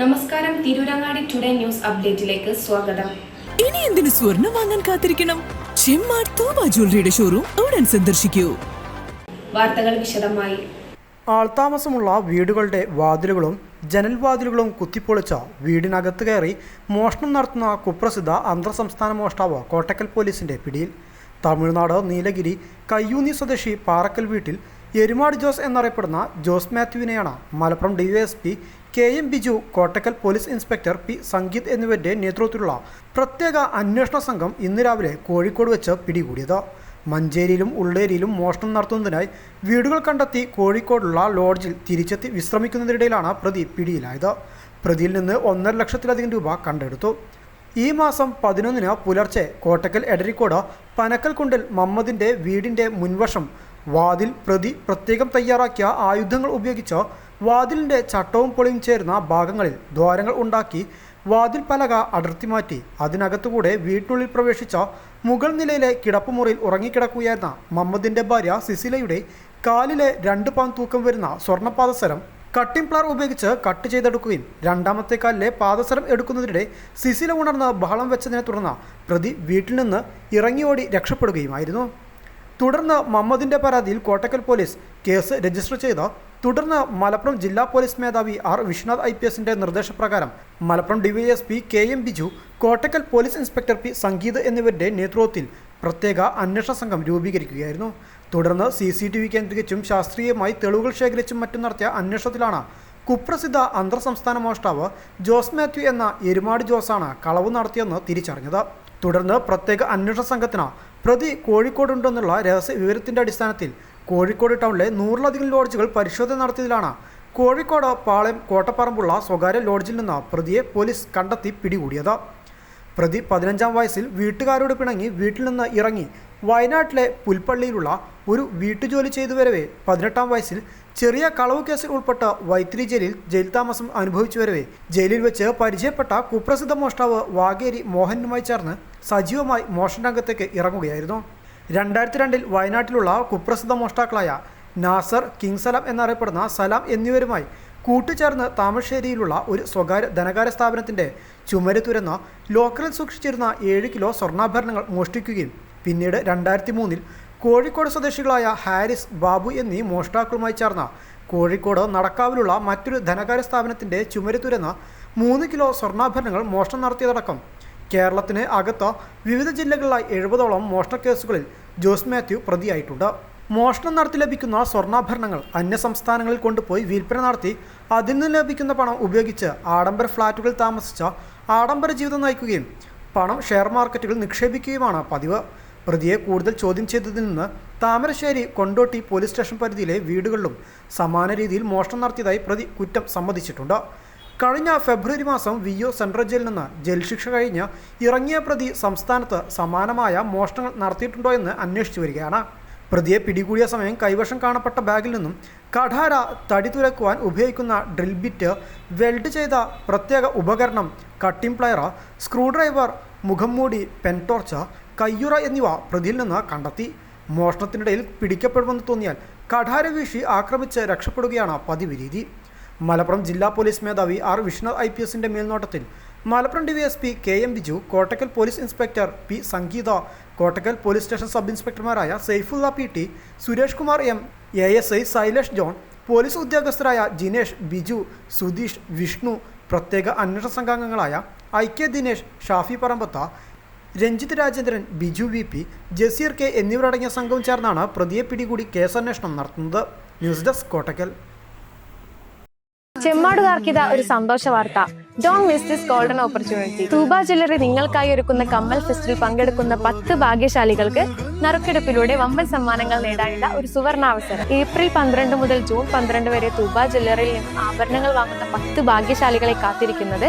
നമസ്കാരം Tirurangadi today news അപ്ഡേറ്റിലേക്ക് സ്വാഗതം. ഇനി എന്തിനു സ്വർണം വാങ്ങാൻ കാത്തിരിക്കണം? ചെമ്മാട് തോമ ജ്വല്ലറിയുടെ ഷോറൂം ഉടൻ സന്ദർശിക്കൂ. വാർത്തകൾ വിശദമായി. ആൾതാമസമുള്ള വീടുകളുടെ വാതിലുകളും ജനൽവാതിലുകളും കുത്തിപ്പൊളിച്ച വീടിനകത്ത് കയറി മോഷണം നടത്തുന്ന കുപ്രസിദ്ധ അന്തർ സംസ്ഥാന മോഷ്ടാവ് കോട്ടക്കൽ പോലീസിന്റെ പിടിയിൽ. തമിഴ്നാട് നീലഗിരി കയ്യൂന്നി സ്വദേശി പാറക്കൽ വീട്ടിൽ എരുമാട് ജോസ് എന്നറിയപ്പെടുന്ന Jose മാത്യുവിനെയാണ് Malappuram DYSP K M Biju Kottakkal police inspector P Sangeeth എന്നിവരുടെ നേതൃത്വത്തിലുള്ള പ്രത്യേക അന്വേഷണ സംഘം ഇന്ന് രാവിലെ കോഴിക്കോട് വെച്ച് പിടികൂടിയത്. മഞ്ചേരിയിലും ഉള്ളേരിയിലും മോഷണം നടത്തുന്നതിനായി വീടുകൾ കണ്ടെത്തി കോഴിക്കോടുള്ള ലോഡ്ജിൽ തിരിച്ചെത്തി വിശ്രമിക്കുന്നതിനിടയിലാണ് പ്രതി പിടിയിലായത്. പ്രതിയിൽ നിന്ന് ഒന്നര ലക്ഷത്തിലധികം രൂപ കണ്ടെടുത്തു. ഈ മാസം പതിനൊന്നിന് പുലർച്ചെ കോട്ടക്കൽ എടരിക്കോട് പനക്കൽകുണ്ടിൽ മമ്മദിന്റെ വീടിന്റെ മുൻവശം വാതിൽ പ്രതി പ്രത്യേകം തയ്യാറാക്കിയ ആയുധങ്ങൾ ഉപയോഗിച്ച് വാതിലിന്റെ ചട്ടവും പൊളിയും ചേരുന്ന ഭാഗങ്ങളിൽ ദ്വാരങ്ങൾ ഉണ്ടാക്കി വാതിൽ പലക അടർത്തി മാറ്റി. അതിനകത്തുകൂടെ വീട്ടിനുള്ളിൽ പ്രവേശിച്ച മുകൾ നിലയിലെ കിടപ്പുമുറിയിൽ ഉറങ്ങിക്കിടക്കുകയായിരുന്ന മമ്മദിന്റെ ഭാര്യ സിസിലയുടെ കാലിലെ രണ്ട് പൗൺ തൂക്കം വരുന്ന സ്വർണപാദസരം കട്ടിംഗ് പ്ലാർ ഉപയോഗിച്ച് കട്ട് ചെയ്തെടുക്കുകയും രണ്ടാമത്തെ കാലിലെ പാദസരം എടുക്കുന്നതിനിടെ സിസില ഉണർന്ന് ബഹളം വെച്ചതിനെ തുടർന്ന് പ്രതി വീട്ടിൽ നിന്ന് ഇറങ്ങിയോടി രക്ഷപ്പെടുകയുമായിരുന്നു. തുടർന്ന് മമ്മദിന്റെ പരാതിയിൽ കോട്ടക്കൽ പോലീസ് കേസ് രജിസ്റ്റർ ചെയ്ത. തുടർന്ന് മലപ്പുറം ജില്ലാ പോലീസ് മേധാവി ആർ വിശ്വനാഥ് ഐ പി നിർദ്ദേശപ്രകാരം Malappuram DYSP K M Biju Kottakkal police inspector P Sangeeth എന്നിവരുടെ നേതൃത്വത്തിൽ പ്രത്യേക അന്വേഷണ സംഘം രൂപീകരിക്കുകയായിരുന്നു. തുടർന്ന് സി സി ടി വി കേന്ദ്രീകരിച്ചും ശാസ്ത്രീയമായി തെളിവുകൾ ശേഖരിച്ചും മറ്റും നടത്തിയ അന്വേഷണത്തിലാണ് കുപ്രസിദ്ധ അന്തർ സംസ്ഥാന മോഷ്ടാവ് ജോസ് മാത്യു എന്ന എരുമാട് ജോസാണ് കളവ് നടത്തിയെന്ന് തിരിച്ചറിഞ്ഞത്. തുടർന്ന് പ്രത്യേക അന്വേഷണ സംഘത്തിന് പ്രതി കോഴിക്കോടുണ്ടെന്നുള്ള രഹസ്യ വിവരത്തിന്റെ അടിസ്ഥാനത്തിൽ കോഴിക്കോട് ടൗണിലെ നൂറിലധികം ലോഡ്ജുകൾ പരിശോധന നടത്തിയതിലാണ് കോഴിക്കോട് പാളയം കോട്ടപ്പറമ്പുള്ള സ്വകാര്യ ലോഡ്ജിൽ നിന്ന് പ്രതിയെ പോലീസ് കണ്ടെത്തി പിടികൂടിയത്. പ്രതി പതിനഞ്ചാം വയസ്സിൽ വീട്ടുകാരോട് പിണങ്ങി വീട്ടിൽ നിന്ന് ഇറങ്ങി വയനാട്ടിലെ പുൽപ്പള്ളിയിലുള്ള ഒരു വീട്ടുജോലി ചെയ്തു വരവേ. പതിനെട്ടാം വയസ്സിൽ ചെറിയ കളവ് കേസിൽ ഉൾപ്പെട്ട വൈത്തിരി ജയിലിൽ ജയിൽ താമസം അനുഭവിച്ചു വരവേ. ജയിലിൽ വെച്ച് പരിചയപ്പെട്ട കുപ്രസിദ്ധ മോഷ്ടാവ് വാഗേരി മോഹനുമായി ചേർന്ന് സജീവമായി മോഷണ രംഗത്തേക്ക് ഇറങ്ങുകയായിരുന്നു. രണ്ടായിരത്തി രണ്ടിൽ വയനാട്ടിലുള്ള കുപ്രസിദ്ധ മോഷ്ടാക്കളായ നാസർ കിങ് സലാം എന്നറിയപ്പെടുന്ന സലാം എന്നിവരുമായി കൂട്ടുചേർന്ന് താമരശ്ശേരിയിലുള്ള ഒരു സ്വകാര്യ ധനകാര്യ സ്ഥാപനത്തിന്റെ ചുമര് തുരന്ന ലോക്കറിൽ സൂക്ഷിച്ചിരുന്ന ഏഴ് കിലോ സ്വർണാഭരണങ്ങൾ മോഷ്ടിക്കുകയും പിന്നീട് രണ്ടായിരത്തി മൂന്നിൽ കോഴിക്കോട് സ്വദേശികളായ ഹാരിസ് ബാബു എന്നീ മോഷ്ടാക്കളുമായി ചേർന്ന കോഴിക്കോട് നടക്കാവിലുള്ള മറ്റൊരു ധനകാര്യ സ്ഥാപനത്തിന്റെ ചുമര് തുരന്ന മൂന്ന് കിലോ സ്വർണാഭരണങ്ങൾ മോഷണം നടത്തിയതടക്കം കേരളത്തിന് അകത്ത് വിവിധ ജില്ലകളിലായി എഴുപതോളം മോഷണ കേസുകളിൽ ജോസ് മാത്യു പ്രതിയായിട്ടുണ്ട്. മോഷണം നടത്തി ലഭിക്കുന്ന സ്വർണാഭരണങ്ങൾ അന്യ സംസ്ഥാനങ്ങളിൽ കൊണ്ടുപോയി വിൽപ്പന നടത്തി. അതിൽ നിന്ന് ലഭിക്കുന്ന പണം ഉപയോഗിച്ച് ആഡംബര ഫ്ളാറ്റുകൾ താമസിച്ച ആഡംബര ജീവിതം നയിക്കുകയും പണം ഷെയർ മാർക്കറ്റുകളിൽ നിക്ഷേപിക്കുകയുമാണ് പതിവ്. പ്രതിയെ കൂടുതൽ ചോദ്യം ചെയ്തതിൽ നിന്ന് താമരശ്ശേരി കൊണ്ടോട്ടി പോലീസ് സ്റ്റേഷൻ പരിധിയിലെ വീടുകളിലും സമാന രീതിയിൽ മോഷണം നടത്തിയതായി പ്രതി കുറ്റം സമ്മതിച്ചിട്ടുണ്ട്. കഴിഞ്ഞ ഫെബ്രുവരി മാസം വി ഒ സെൻട്രൽ ജയിലിൽ നിന്ന് ജയിൽ ശിക്ഷ കഴിഞ്ഞ് ഇറങ്ങിയ പ്രതി സംസ്ഥാനത്ത് സമാനമായ മോഷണങ്ങൾ നടത്തിയിട്ടുണ്ടോ എന്ന് അന്വേഷിച്ചു വരികയാണ്. പ്രതിയെ പിടികൂടിയ സമയം കൈവശം കാണപ്പെട്ട ബാഗിൽ നിന്നും കഠാര തടി തുരക്കുവാൻ ഉപയോഗിക്കുന്ന ഡ്രിൽ ബിറ്റ് വെൽഡ് ചെയ്ത പ്രത്യേക ഉപകരണം കട്ടിംഗ് പ്ലയർ സ്ക്രൂ ഡ്രൈവർ മുഖം മൂടി പെൻടോർച്ച കയ്യുറ എന്നിവ പ്രതിയിൽ നിന്ന് കണ്ടെത്തി. മോഷണത്തിനിടയിൽ പിടിക്കപ്പെടുമെന്ന് തോന്നിയാൽ കഠാര വീശി ആക്രമിച്ച് രക്ഷപ്പെടുകയാണ് പതിവ് രീതി. മലപ്പുറം ജില്ലാ പോലീസ് മേധാവി ആർ വിഷ്ണു ഐ പി എസിന്റെ മേൽനോട്ടത്തിൽ Malappuram D V S P K M Biju Kottakkal police inspector P Sangeetha Kottakkal police station sub ഇൻസ്പെക്ടർമാരായ Saifulla P T Suresh Kumar M A S I Sailesh John police ഉദ്യോഗസ്ഥരായ Jinesh Biju Sudheesh Vishnu പ്രത്യേക അന്വേഷണ സംഘാംഗങ്ങളായ I K Dinesh Shafi Parambath Ranjith Rajendran Biju V P Jaseer K എന്നിവരടങ്ങിയ സംഘവും ചേർന്നാണ് പ്രതിയെ പിടികൂടി കേസന്വേഷണം നടത്തുന്നത്. News desk Kottakkal. ഇതാ ഒരു സന്തോഷ വാർത്ത. Don't miss this golden opportunity Thooba jewellery നിങ്ങൾക്കായി ഒരുക്കുന്ന കമ്മൽ ഫെസ്റ്റിൽ പങ്കെടുക്കുന്ന പത്ത് ഭാഗ്യശാലികൾക്ക് നറുക്കെടുപ്പിലൂടെ വമ്പൻ സമ്മാനങ്ങൾ നേടാനുള്ള ഒരു സുവർണാവസരം. ഏപ്രിൽ പന്ത്രണ്ട് മുതൽ ജൂൺ പന്ത്രണ്ട് വരെ തൂബ ജ്വല്ലറിയിൽ നിന്ന് ആഭരണങ്ങൾ വാങ്ങുന്ന പത്ത് ഭാഗ്യശാലികളെ കാത്തിരിക്കുന്നത്